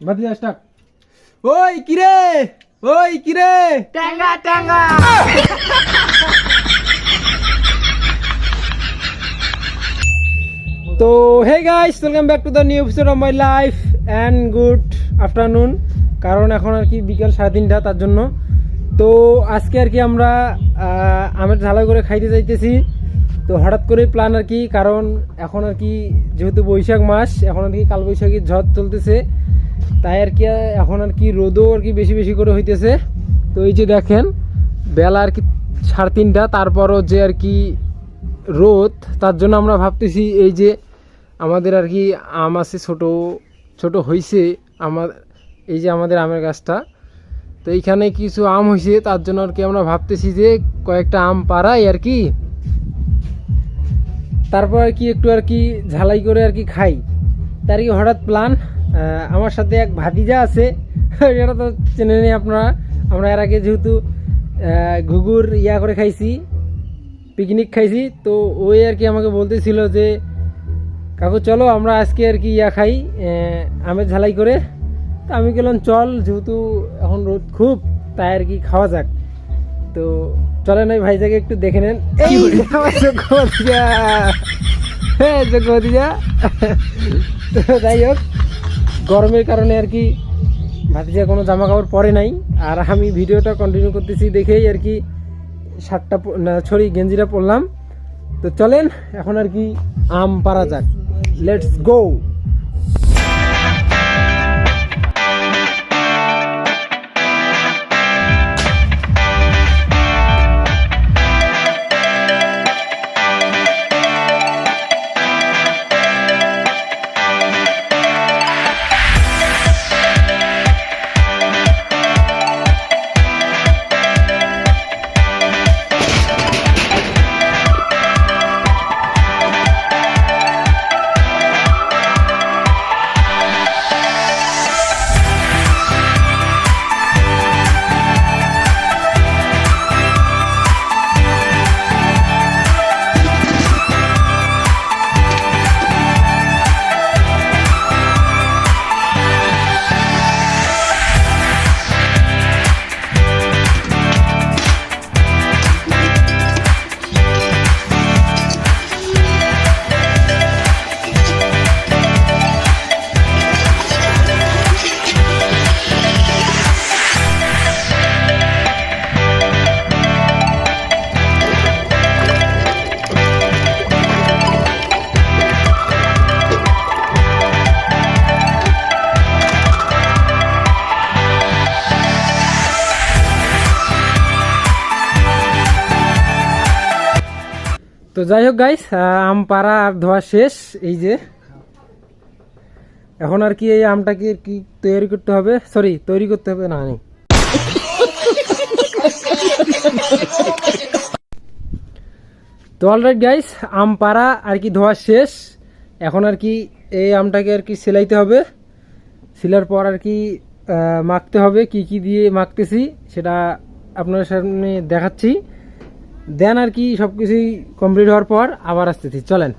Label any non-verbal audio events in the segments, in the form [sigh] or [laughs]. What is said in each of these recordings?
যা স্টার্ট ওই কিরে? ওই কিরে? ট্যাঙ্গা ট্যাঙ্গা। তো hey guys welcome back to the new episode of my life and good afternoon কারণ এখন আর কি বিকাল সাড়ে তিনটা তার জন্য। তো আজকে আর কি আমরা আহ, আমের ঝালাই করে খাইতে যাইতেছি। তো হঠাৎ করে প্ল্যান আর কি কারণ এখন আর কি যেহেতু বৈশাখ মাস এখন আর কি কালবৈশাখীর ঝড় চলতেছে। তাই আর কি, এখন আর কি রোদও আর কি বেশি বেশি করে হইতেছে। তো এই যে দেখেন, বেলা আর কি সাড়ে তিনটা, তারপরও যে আর কি রোদ, তার জন্য আমরা ভাবতেছি এই যে আমাদের আর কি আম আছে ছোট ছোট হইছে আমার এই যে আমাদের আমের গাছটা। তো এইখানে কিছু আম হয়েছে তার জন্য আর কি আমরা ভাবতেছি যে কয়েকটা আম পাড়াই আর কি। তারপর আর কি একটু আর কি ঝালাই করে আর কি খাই। তার কি হঠাৎ প্ল্যান আমার সাথে এক ভাতিজা আছে [laughs] এটা তো চেনে নেই আপনারা। আমরা এর আগে যেহেতু ঘুঘুর ইয়া করে খাইছি পিকনিক খাইছি তো ওই আর কি আমাকে বলতেছিল যে কাকু চলো আমরা আজকে আর কি ইয়া খাই আমের ঝালাই করে। তো আমি গেলাম চল যেহেতু এখন রোদ খুব তাই আর কি খাওয়া যাক। তো চলেন ওই ভাইজাকে একটু দেখে নেন। এই আমার চোখদিয়া হ্যাঁ তো যাই হোক গরমের কারণে আর কি ভাতিজা কোনো জামা কাপড় পরে নাই। আর আমি ভিডিওটা কন্টিনিউ করতেছি দেখেই আর কি শার্টটা ছড়ি, গেঞ্জিটা পরলাম। তো চলেন, এখন আর কি আম পারা যাক। লেটস গো তো যাই হোক গাইস আম পাড়া আর ধোয়া শেষ। এই যে, এখন আর কি এই আমটাকে কি তৈরি করতে হবে? সরি তৈরি করতে হবে? না তো অলরাইট গাইস আম পাড়া আর কি ধোয়া শেষ। এখন আর কি এই আমটাকে আর কি সেলাইতে হবে। সেলার পর আর কি মাখতে হবে। কি কি দিয়ে মাখতেছি, সেটা আপনার সামনে দেখাচ্ছি। দেন আর কি সব কিছুই কমপ্লিট হওয়ার পর আবার আসতেছি চলেন।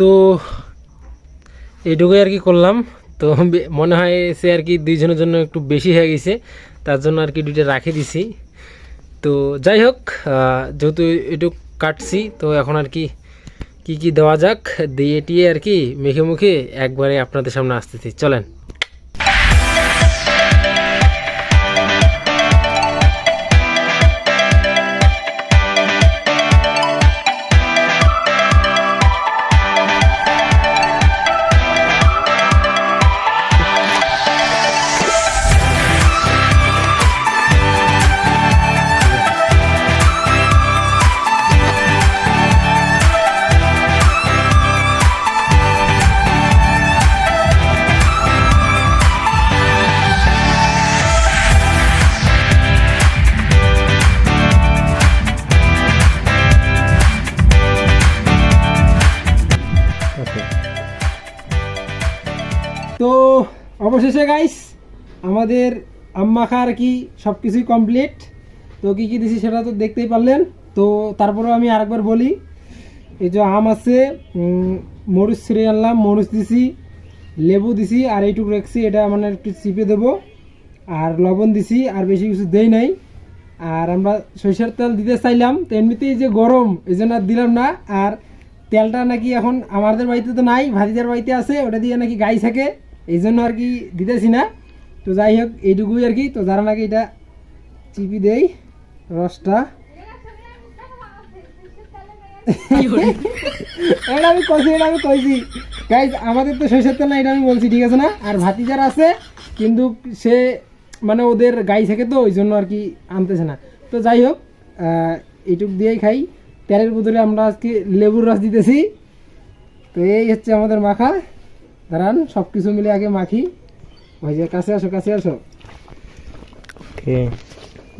তো এটুকুই আর কি করলাম। তো মনে হয় সে আর কি দুইজনের জন্য একটু বেশি হয়ে গেছে। তার জন্য আর কি দুইটা রাখে দিছি। তো যাই হোক যেহেতু এটুক কাটছি, তো এখন আর কি কি কি দেওয়া যাক, দিয়ে টিয়ে আর কি মেখে মুখে একবারে আপনাদের সামনে আসতেছি। চলেন। অবশেষে গাইস আমাদের আম্মাখা আর কি সব কিছুই কমপ্লিট তো কী কী দিছি সেটা তো দেখতেই পারলেন। তো তারপরেও আমি আরেকবার বলি, এই যে আম আছে মরিচ ছিঁড়ে আনলাম, মরিচ দিছি, লেবু দিছি, আর এইটুকু রাখছি, এটা মানে একটু চিপে দেবো। আর লবণ দিছি, আর বেশি কিছু দেই নাই। আর আমরা সরিষার তেল দিতে চাইলাম, তো এমনিতেই যে গরম এই জন্য আর দিলাম না। আর তেলটা নাকি এখন আমাদের বাড়িতে তো নাই, ভাতিজার বাড়িতে আছে, ওটা দিয়ে নাকি গাই থাকে। এই জন্য আর কি দিতেছি না। তো যাই হোক, এইটুকুই আর কি। তো যারা নাকি এটা চিপি দেই, রসটা। এটা আমি কইছি, এটা আমি কইছি। গাইজ আমাদের তো তেল না, এটা আমি বলছি, ঠিক আছে না? আর ভাতিজার আছে, কিন্তু সে মানে ওদের গাই থাকে তো ওই জন্য আর কি আনতেছে না। তো যাই হোক এইটুক দিয়েই খাই। তেলের বদলে আমরা আজকে লেবুর রস দিতেছি। তো এই হচ্ছে আমাদের মাখা। দাঁড়ান সব কিছু মিলে আগে মাখি। ওই যে কাছে আসো কাছে আসো।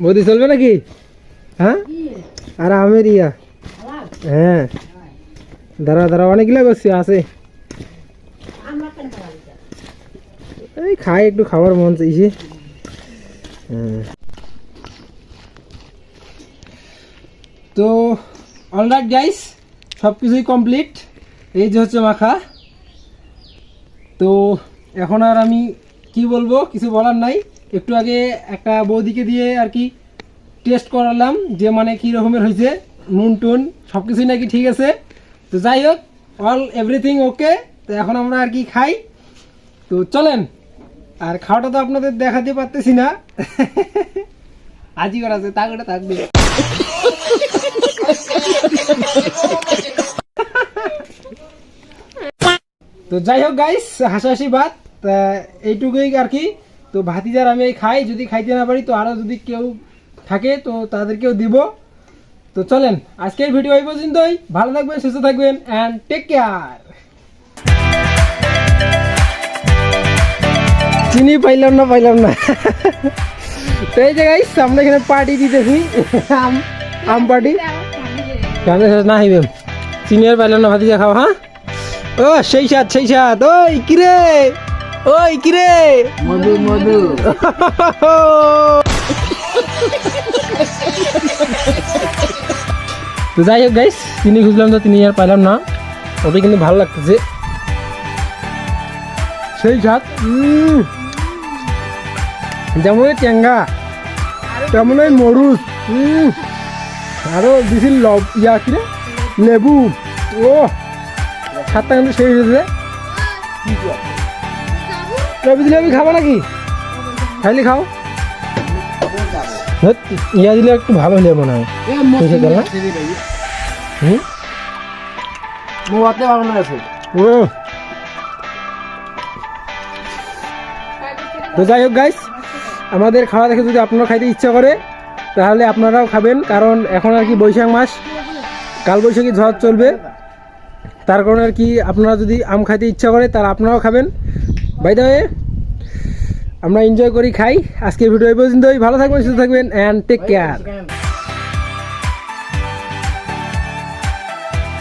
বৌদি চলবে নাকি? হ্যাঁ? আর আমের ইয়া। হ্যাঁ। দাঁড়া দাঁড়া অনেকগুলো করছি আছে। এই খাই একটু খাবার মন চাইছে। হ্যাঁ। তো অলরাইট গাইস সব কিছুই কমপ্লিট এই যে হচ্ছে মাখা। তো এখন আর আমি কি বলব, কিছু বলার নাই। একটু আগে একটা বৌদিকে দিয়ে আর কি টেস্ট করালাম যে মানে কী রকমের হয়েছে, নুন টুন সব কিছুই নাকি ঠিক আছে। তো যাই হোক অল এভরিথিং ওকে তো এখন আমরা আর কি খাই। তো চলেন, আর খাওয়াটা তো আপনাদের দেখাতে পারতেছি না। [laughs] আজই করা আছে তা করে থাকবে। তো যাই হোক গাইস হাসাহাসি ভাত এইটুকুই আর কি। তো ভাতিজার আমি এই খাই যদি খাইতে না পারি তো আরও যদি কেউ থাকে তো তাদেরকেও দিব। তো চলেন আজকের ভিডিও এই পর্যন্তই। ভালো থাকবেন সুস্থ থাকবেন অ্যান্ড টেক কেয়ার চিনি পাইলাম না পাইলাম না। তো এই যে গাইস আমরা এখানে পার্টি দিতেছি। আম আম পার্টি না হইবে চিনি আর পাইলাম না ভাতিজা খাও হ্যাঁ? ও সেই সাত সেই সাত। ওই কিরে? ওই কিরে? মধু মধু। [laughs] তো যাই হোক গাইস চিনি খুঁজলাম তো তিনি আর পাইলাম না। ওটা কিন্তু ভালো লাগতেছে। সেই সাত উম। যেমন ওই ট্যাঙ্গা তেমন ওই মরুচ উম। আরও দিছিল লব ইয়া কিরে লেবু। ও সাতটা কিন্তু সেই হয়েছে রবি দিলে খাব নাকি? খাইলে খাও। ইয়া দিলে একটু ভালো হলে মনে হয়? হুম? তো যাই হোক গাইস আমাদের খাওয়া দেখে যদি আপনারা খাইতে ইচ্ছা করে তাহলে আপনারাও খাবেন কারণ এখন আর কি বৈশাখ মাস। কাল বৈশাখী ঝড় চলবে। তার কারণে আর কি আপনারা যদি আম খাইতে ইচ্ছা করে, তাহলে আপনারাও খাবেন। বাই দা ওয়ে আমরা এনজয় করি, খাই। আজকে ভিডিও এই পর্যন্তই। ভালো থাকবেন, সুস্থ থাকবেন অ্যান্ড টেক কেয়ার